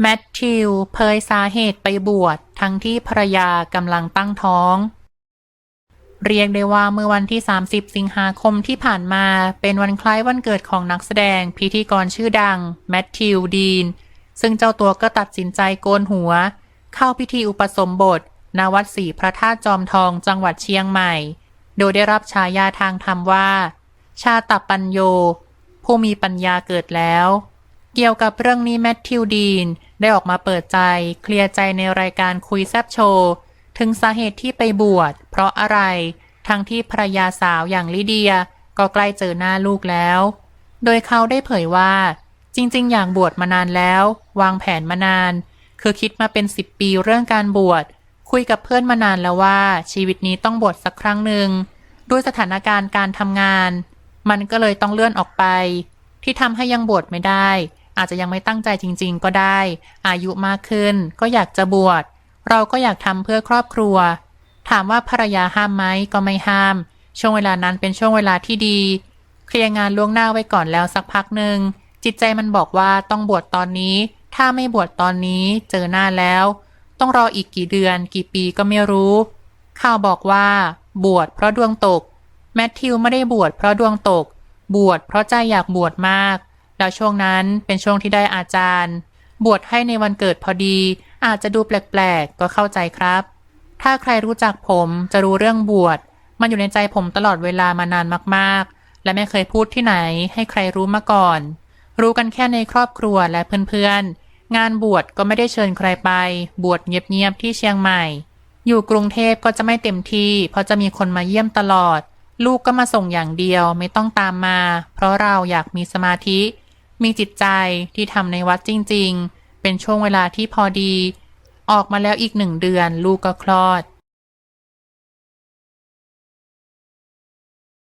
แมทธิวเผยสาเหตุไปบวชทั้งที่ภรรยากำลังตั้งท้อง เรียกได้ว่าเมื่อวันที่ 30 สิงหาคมที่ผ่านมาเป็นวันคล้ายวันเกิดของนักแสดงพิธีกรชื่อดัง แมทธิวดีน ซึ่งเจ้าตัวก็ตัดสินใจโกนหัว เข้าพิธีอุปสมบทณวัดศรีพระธาตุจอมทองจังหวัดเชียงใหม่ โดยได้รับฉายาทางธรรมว่า ชาตปัญโย ผู้มีปัญญาเกิดแล้ว เกี่ยวกับเรื่องนี้แมทธิวดีน ได้ออกมาเปิดใจ เคลียร์ใจในรายการคุยแซบโชว์ ถึงสาเหตุที่ไปบวช เพราะอะไร ทั้งที่ภรรยาสาวอย่างลิเดีย ก็ใกล้เจอหน้าลูกแล้ว โดยเขาได้เผยว่า จริง ๆ อยากบวชมานานแล้ว วางแผนมานาน คือคิดมาเป็นสิบปีเรื่องการบวช คุยกับเพื่อนมานานแล้วว่า ชีวิตนี้ต้องบวชสักครั้งหนึ่งด้วยสถานการณ์การทำงาน มันก็เลยต้องเลื่อนออกไป ที่ทำให้ยังบวชไม่ได้ อาจจะยังไม่ตั้งใจจริง ๆ ก็ได้ อายุมากขึ้น ก็อยากจะบวช เราก็อยากทำเพื่อครอบครัว ถามว่าภรรยาห้ามไหมก็ไม่ห้าม ช่วงเวลานั้นเป็นช่วงเวลาที่ดี เคลียร์งานล่วงหน้าไว้ก่อนแล้วสักพักหนึ่ง จิตใจมันบอกว่าต้องบวชตอนนี้ ถ้าไม่บวชตอนนี้เจอหน้าแล้ว ต้องรออีกกี่เดือน กี่ปีก็ไม่รู้ ข่าวบอกว่า บวชเพราะดวงตก แมทธิวไม่ได้บวชเพราะดวงตก บวชเพราะใจอยากบวชมาก แล้วช่วงนั้นเป็นช่วงที่ได้อาจารย์ บวชให้ในวันเกิดพอดี อาจจะดูแปลกๆ ก็เข้าใจครับ ถ้าใครรู้จักผมจะรู้เรื่องบวช มันอยู่ในใจผมตลอดเวลามานานมากๆ และไม่เคยพูดที่ไหนให้ใครรู้มาก่อน รู้กันแค่ในครอบครัวและเพื่อนๆ งานบวชก็ไม่ได้เชิญใครไป บวชเงียบๆที่เชียงใหม่ อยู่กรุงเทพก็จะไม่เต็มที่ เพราะจะมีคนมาเยี่ยมตลอดลูกก็มาส่งอย่างเดียวไม่ต้องตามมา เพราะเราอยากมีสมาธิ มีจิตใจที่ทำในวัดจริง ๆ เป็นช่วงเวลาที่พอดี ออกมาแล้วอีกหนึ่งเดือนลูกก็คลอด